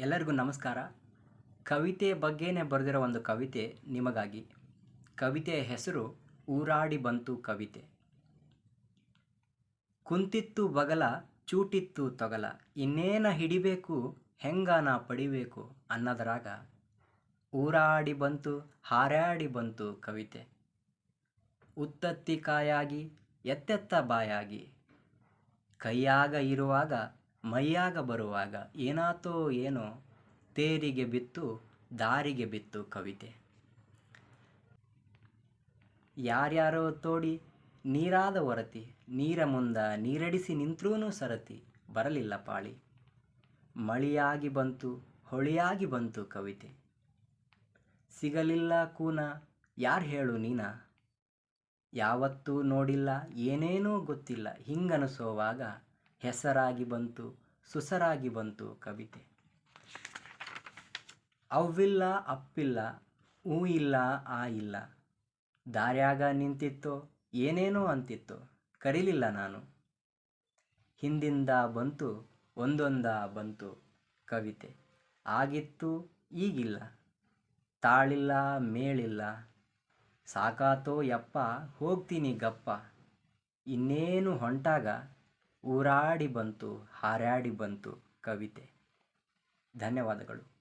ಎಲ್ಲರಿಗೂ ನಮಸ್ಕಾರ. ಕವಿತೆ ಬಗ್ಗೆನೇ ಬರೆದಿರೋ ಒಂದು ಕವಿತೆ ನಿಮಗಾಗಿ. ಕವಿತೆಯ ಹೆಸರು ಊರಾಡಿ ಬಂತು ಕವಿತೆ. ಕುಂತಿತ್ತು ಬಗಲ, ಚೂಟಿತ್ತು ತೊಗಲ. ಇನ್ನೇನ ಹಿಡಿಬೇಕು, ಹೆಂಗಾನ ಪಡಿಬೇಕು ಅನ್ನೋದರಾಗ ಊರಾಡಿ ಬಂತು, ಹಾರಾಡಿ ಬಂತು ಕವಿತೆ. ಉತ್ತತ್ತಿ ಕಾಯಾಗಿ, ಎತ್ತೆತ್ತ ಬಾಯಾಗಿ, ಕೈಯಾಗ ಇರುವಾಗ ಮೈಯಾಗ ಬರುವಾಗ ಏನಾತೋ ಏನೋ ತೇರಿಗೆ ಬಿತ್ತು, ದಾರಿಗೆ ಬಿತ್ತು ಕವಿತೆ. ಯಾರ್ಯಾರೋ ತೋಡಿ ನೀರಾದ ಹೊರತಿ ನೀರ ಮುಂದ ನೀರಡಿಸಿ ನಿಂತ್ರೂ ಸರತಿ, ಬರಲಿಲ್ಲ ಪಾಳಿ. ಮಳಿಯಾಗಿ ಬಂತು, ಹೊಳಿಯಾಗಿ ಬಂತು ಕವಿತೆ. ಸಿಗಲಿಲ್ಲ ಕೂನ, ಯಾರು ಹೇಳು ನೀನ? ಯಾವತ್ತೂ ನೋಡಿಲ್ಲ, ಏನೇನೂ ಗೊತ್ತಿಲ್ಲ, ಹಿಂಗನಿಸೋವಾಗ ಹೆಸರಾಗಿ ಬಂತು, ಸುಸರಾಗಿ ಬಂತು ಕವಿತೆ. ಅವ್ವಿಲ್ಲ, ಅಪ್ಪಿಲ್ಲ ಹೂ ಇಲ್ಲ ಆ ಇಲ್ಲ ದಾರ್ಯಾಗ ನಿಂತಿತ್ತೋ, ಏನೇನೋ ಅಂತಿತ್ತೋ, ಕರೀಲಿಲ್ಲ ನಾನು. ಹಿಂದಿಂದ ಬಂತು, ಒಂದೊಂದ ಬಂತು ಕವಿತೆ. ಆಗಿತ್ತು, ಈಗಿಲ್ಲ. ತಾಳಿಲ್ಲ, ಮೇಳಿಲ್ಲ. ಸಾಕಾತೋ ಯಪ್ಪ, ಹೋಗ್ತೀನಿ ಗಪ್ಪ. ಇನ್ನೇನು ಹೊಂಟಾಗ ಊರಾಡಿ ಬಂತು ಹಾರಾಡಿ ಬಂತು ಕವಿತೆ. ಧನ್ಯವಾದಗಳು.